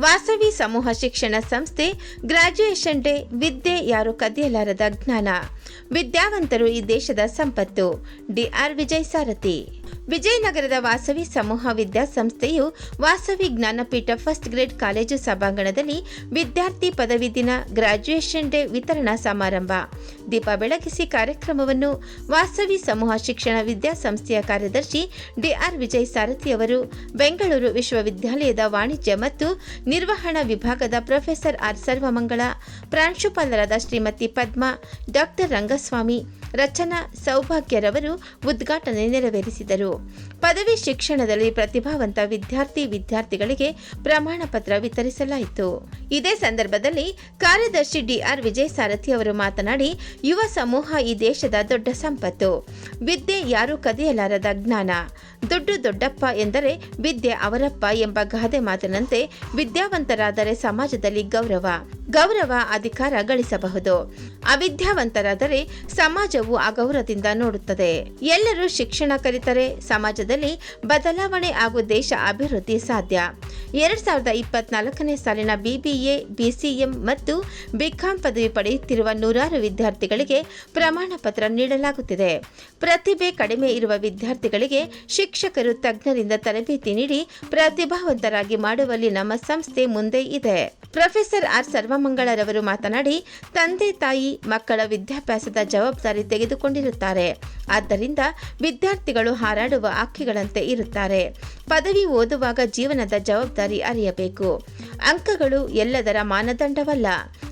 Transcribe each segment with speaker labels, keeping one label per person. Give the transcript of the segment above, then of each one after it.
Speaker 1: ವಾಸವಿ ಸಮೂಹ ಶಿಕ್ಷಣ ಸಂಸ್ಥೆ ಗ್ರಾಜ್ಯುಯೇಷನ್ ಡೇ, ವಿದ್ಯೆ ಯಾರು ಕದಿಯಲಾರದ ಜ್ಞಾನ. ವಿದ್ಯಾವಂತರು ಈ ದೇಶದ ಸಂಪತ್ತು. D R Vijay Sarathi. ವಿಜಯನಗರದ ವಾಸವಿ ಸಮೂಹ ವಿದ್ಯಾಸಂಸ್ಥೆಯು Vasavi Jnanapeetha first grade college ಸಭಾಂಗಣದಲ್ಲಿ ವಿದ್ಯಾರ್ಥಿ ಪದವಿ ದಿನ ಗ್ರಾಜ್ಯುಯೇಷನ್ ಡೇ ವಿತರಣಾ ಸಮಾರಂಭ. ದೀಪ ಬೆಳಗಿಸಿ ಕಾರ್ಯಕ್ರಮವನ್ನು ವಾಸವಿ ಸಮೂಹ ಶಿಕ್ಷಣ ವಿದ್ಯಾಸಂಸ್ಥೆಯ ಕಾರ್ಯದರ್ಶಿ ಡಿಆರ್ ವಿಜಯ್ ಸಾರಥಿ ಅವರು, ಬೆಂಗಳೂರು ವಿಶ್ವವಿದ್ಯಾಲಯದ ವಾಣಿಜ್ಯ ಮತ್ತು ನಿರ್ವಹಣಾ ವಿಭಾಗದ ಪ್ರೊಫೆಸರ್ ಆರ್. ಸರ್ವಮಂಗಳ, ಪ್ರಾಂಶುಪಾಲರಾದ ಶ್ರೀಮತಿ ಪದ್ಮಾ, ಡಾಕ್ಟರ್ ರಂಗಸ್ವಾಮಿ, ರಚನಾ ಸೌಭಾಗ್ಯರವರು ಉದ್ಘಾಟನೆ ನೆರವೇರಿಸಿದರು. ಪದವಿ ಶಿಕ್ಷಣದಲ್ಲಿ ಪ್ರತಿಭಾವಂತ ವಿದ್ಯಾರ್ಥಿ ವಿದ್ಯಾರ್ಥಿಗಳಿಗೆ ಪ್ರಮಾಣ ಪತ್ರ ವಿತರಿಸಲಾಯಿತು. ಇದೇ ಸಂದರ್ಭದಲ್ಲಿ ಕಾರ್ಯದರ್ಶಿ ಡಿಆರ್ ವಿಜಯ್ ಸಾರಥಿ ಅವರು ಮಾತನಾಡಿ, ಯುವ ಸಮೂಹ ಈ ದೇಶದ ದೊಡ್ಡ ಸಂಪತ್ತು. ವಿದ್ಯೆ ಯಾರೂ ಕದಿಯಲಾರದ ಜ್ಞಾನ. ದುಡ್ಡು ದೊಡ್ಡಪ್ಪ ಎಂದರೆ ವಿದ್ಯೆ ಅವರಪ್ಪ ಎಂಬ ಗಾದೆ ಮಾತಿನಂತೆ ವಿದ್ಯಾವಂತರಾದರೆ ಸಮಾಜದಲ್ಲಿ ಗೌರವ ಗೌರವ ಅಧಿಕಾರ ಗಳಿಸಬಹುದು. ಅವಿದ್ಯಾವಂತರಾದರೆ ಸಮಾಜವು ಅಗೌರವದಿಂದ ನೋಡುತ್ತದೆ. ಎಲ್ಲರೂ ಶಿಕ್ಷಣ ಕಲಿತರೆ ಸಮಾಜದಲ್ಲಿ ಬದಲಾವಣೆ ಹಾಗೂ ದೇಶ ಅಭಿವೃದ್ಧಿ ಸಾಧ್ಯ. ಎರಡ್ ಸಾವಿರದ ಇಪ್ಪತ್ನಾಲ್ಕನೇ ಸಾಲಿನ ಬಿಬಿಎ, ಬಿಸಿಎಂ ಮತ್ತು ಬಿಕಾಂ ಪದವಿ ಪಡೆಯುತ್ತಿರುವ ನೂರಾರು ವಿದ್ಯಾರ್ಥಿಗಳಿಗೆ ಪ್ರಮಾಣ ಪತ್ರ ನೀಡಲಾಗುತ್ತಿದೆ. ಪ್ರತಿಭೆ ಕಡಿಮೆ ಇರುವ ವಿದ್ಯಾರ್ಥಿಗಳಿಗೆ ಶಿಕ್ಷಕರು ತಜ್ಞರಿಂದ ತರಬೇತಿ ನೀಡಿ ಪ್ರತಿಭಾವಂತರಾಗಿ ಮಾಡುವಲ್ಲಿ ನಮ್ಮ ಸಂಸ್ಥೆ ಮುಂದೆ ಇದೆ. ಪ್ರೊಫೆಸರ್ ಆರ್ ಸರ್ವಮಂಗಳರವರು ಮಾತನಾಡಿ, ತಂದೆ ತಾಯಿ ಮಕ್ಕಳ ವಿದ್ಯಾಭ್ಯಾಸದ ಜವಾಬ್ದಾರಿ ತೆಗೆದುಕೊಂಡಿರುತ್ತಾರೆ. ಆದ್ದರಿಂದ ವಿದ್ಯಾರ್ಥಿಗಳು ಹಾರಾಡುವ ಹಕ್ಕಿಗಳಂತೆ ಇರುತ್ತಾರೆ. ಪದವಿ ಓದುವಾಗ ಜೀವನದ ಜವಾಬ್ದಾರಿ ಅರಿಯಬೇಕು. ಅಂಕಗಳು ಎಲ್ಲದರ ಮಾನದಂಡವಲ್ಲ.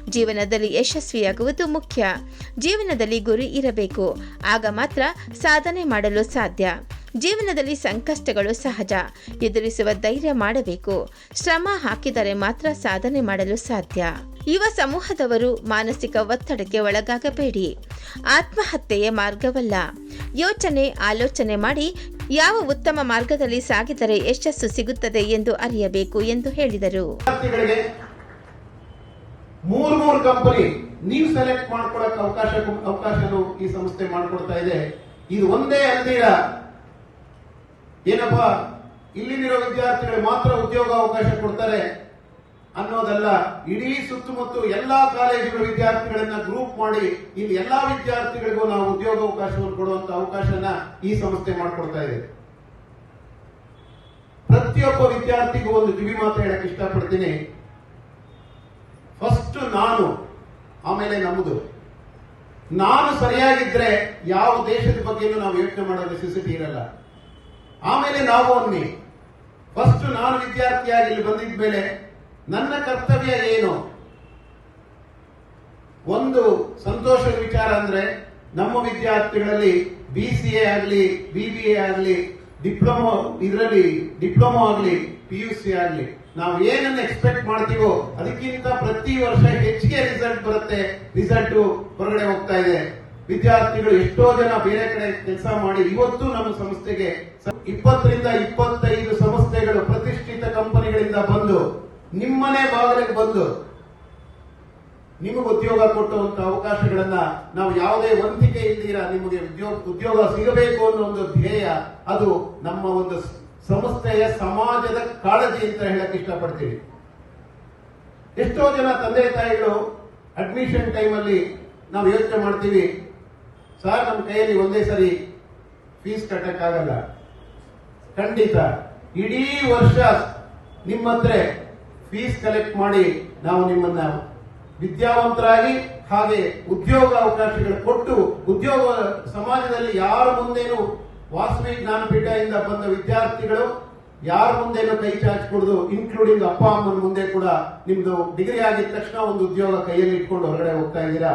Speaker 1: ಜೀವನದಲ್ಲಿ ಯಶಸ್ವಿಯಾಗುವುದು ಮುಖ್ಯ. ಜೀವನದಲ್ಲಿ ಗುರಿ ಇರಬೇಕು. ಆಗ ಮಾತ್ರ ಸಾಧನೆ ಮಾಡಲು ಸಾಧ್ಯ. ಜೀವನದಲ್ಲಿ ಸಂಕಷ್ಟಗಳು ಸಹಜ. ಎದುರಿಸುವ ಧೈರ್ಯ ಮಾಡಬೇಕು. ಶ್ರಮ ಹಾಕಿದರೆ ಮಾತ್ರ ಸಾಧನೆ ಮಾಡಲು ಸಾಧ್ಯ. ಯುವ ಸಮೂಹದವರು ಮಾನಸಿಕ ಒತ್ತಡಕ್ಕೆ ಒಳಗಾಗಬೇಡಿ. ಆತ್ಮಹತ್ಯೆಯ ಮಾರ್ಗವಲ್ಲ. ಯೋಚನೆ, ಆಲೋಚನೆ ಮಾಡಿ ಯಾವ ಉತ್ತಮ ಮಾರ್ಗದಲ್ಲಿ ಸಾಗಿದರೆ ಯಶಸ್ಸು ಸಿಗುತ್ತದೆ ಎಂದು ಅರಿಯಬೇಕು ಎಂದು ಹೇಳಿದರು.
Speaker 2: ಮೂರು ಮೂರ್ ಕಂಪನಿ ನೀವು ಸೆಲೆಕ್ಟ್ ಮಾಡ್ಕೊಳಕ್ ಅವಕಾಶ ಅವಕಾಶ ಈ ಸಂಸ್ಥೆ ಮಾಡ್ಕೊಡ್ತಾ ಇದೆ. ಇದು ಒಂದೇ ಅಲ್ದಿರ ಏನಪ್ಪ ಇಲ್ಲಿರೋ ವಿದ್ಯಾರ್ಥಿಗಳಿಗೆ ಮಾತ್ರ ಉದ್ಯೋಗ ಅವಕಾಶ ಕೊಡ್ತಾರೆ. ಅನ್ನೋದಲ್ಲ ಇಡೀ ಸುತ್ತಮುತ್ತ ಎಲ್ಲಾ ಕಾಲೇಜುಗಳ ವಿದ್ಯಾರ್ಥಿಗಳನ್ನ ಗ್ರೂಪ್ ಮಾಡಿ ಇಲ್ಲಿ ಎಲ್ಲಾ ವಿದ್ಯಾರ್ಥಿಗಳಿಗೂ ನಾವು ಉದ್ಯೋಗ ಅವಕಾಶವನ್ನು ಕೊಡುವಂತ ಅವಕಾಶನ ಈ ಸಂಸ್ಥೆ ಮಾಡಿಕೊಡ್ತಾ ಇದೆ. ಪ್ರತಿಯೊಬ್ಬ ವಿದ್ಯಾರ್ಥಿಗೂ ಒಂದು ಕಿವಿ ಮಾತು ಹೇಳಕ್ ಇಷ್ಟಪಡ್ತೀನಿ. ಫಸ್ಟ್ ನಾನು, ಆಮೇಲೆ ನಮ್ಮದು ನಾನು ಸರಿಯಾಗಿದ್ರೆ ಯಾವ ದೇಶದ ಬಗ್ಗೆನೂ ನಾವು ಯೋಚನೆ ಮಾಡೋ ನೆಸೆಸಿಟಿ ಇರಲ್ಲ. ಆಮೇಲೆ ನಾವು ಅನ್ನಿ. ಫಸ್ಟ್ ನಾನು ವಿದ್ಯಾರ್ಥಿಯಾಗಿ ಇಲ್ಲಿ ಬಂದಿದ ಮೇಲೆ ನನ್ನ ಕರ್ತವ್ಯ ಏನು? ಒಂದು ಸಂತೋಷದ ವಿಚಾರ ಅಂದ್ರೆ ನಮ್ಮ ವಿದ್ಯಾರ್ಥಿಗಳಲ್ಲಿ ಬಿ ಸಿ ಎ ಆಗಲಿ ಬಿ ಬಿ ಎ ಆಗಲಿ, ಡಿಪ್ಲೊಮೊ ಇದರಲ್ಲಿ ಡಿಪ್ಲೊಮೊ ಆಗಲಿ ಪಿ ಯು ಸಿ ಆಗಲಿ, ನಾವು ಏನನ್ನ ಎಕ್ಸ್ಪೆಕ್ಟ್ ಮಾಡ್ತೀವೋ ಅದಕ್ಕಿಂತ ಪ್ರತಿ ವರ್ಷ ಹೆಚ್ಚಿಗೆ ರಿಸಲ್ಟ್ ಬರುತ್ತೆ. ರಿಸಲ್ಟ್ ಹೊರಗಡೆ ಹೋಗ್ತಾ ಇದೆ. ವಿದ್ಯಾರ್ಥಿಗಳು ಎಷ್ಟೋ ಜನ ಬೇರೆ ಕಡೆ ಕೆಲಸ ಮಾಡಿ ಇವತ್ತು ನಮ್ಮ ಸಂಸ್ಥೆಗೆ ಇಪ್ಪತ್ತರಿಂದ ಇಪ್ಪತ್ತೈದು ಸಂಸ್ಥೆಗಳು ಪ್ರತಿಷ್ಠಿತ ಕಂಪನಿಗಳಿಂದ ಬಂದು ನಿಮ್ಮನೆ ಭಾವನೆಗೆ ಬಂದು ನಿಮಗೆ ಉದ್ಯೋಗ ಕೊಟ್ಟುವಂತ ಅವಕಾಶಗಳನ್ನ ನಾವು ಯಾವುದೇ ವಂತಿಕೆ ಇಲ್ದಿರ ನಿಮಗೆ ಉದ್ಯೋಗ ಉದ್ಯೋಗ ಸಿಗಬೇಕು ಅನ್ನೋ ಒಂದು ಧ್ಯೇಯ ಅದು ನಮ್ಮ ಒಂದು ಸಂಸ್ಥೆಯ ಸಮಾಜದ ಕಾಳಜಿ ಅಂತ ಹೇಳಕ್ ಇಷ್ಟಪಡ್ತೀವಿ ಎಷ್ಟೋ ಜನ ತಂದೆ ತಾಯಿಗಳು ಅಡ್ಮಿಷನ್ ಟೈಮಲ್ಲಿ ನಾವು ಯೋಚನೆ ಮಾಡ್ತೀವಿ, ಸರ್ ನಮ್ಮ ಕೈಯಲ್ಲಿ ಒಂದೇ ಸರಿ ಫೀಸ್ ಕಟ್ಟಕ್ಕಾಗಲ್ಲ. ಖಂಡಿತ, ಇಡೀ ವರ್ಷ ನಿಮ್ಮ ಫೀಸ್ ಕಲೆಕ್ಟ್ ಮಾಡಿ ನಾವು ನಿಮ್ಮನ್ನ ವಿದ್ಯಾವಂತರಾಗಿ ಹಾಗೆ ಉದ್ಯೋಗ ಅವಕಾಶಗಳು ಕೊಟ್ಟು ಉದ್ಯೋಗ ಸಮಾಜದಲ್ಲಿ ಯಾರ ಮುಂದೇನು ವಾಸವಿ ಜ್ಞಾನಪೀಠದಿಂದ ಬಂದ ವಿದ್ಯಾರ್ಥಿಗಳು ಯಾರ ಮುಂದೇನು ಕೈ ಚಾಚಿಕೊಡುದು ಇನ್ಕ್ಲೂಡಿಂಗ್ ಅಪ್ಪ ಅಮ್ಮನ ಮುಂದೆ ಕೂಡ ನಿಮ್ದು ಡಿಗ್ರಿ ಆಗಿದ ತಕ್ಷಣ ಒಂದು ಉದ್ಯೋಗ ಕೈಯಲ್ಲಿ ಇಟ್ಕೊಂಡು ಹೊರಗಡೆ ಹೋಗ್ತಾ ಇದ್ದೀರಾ?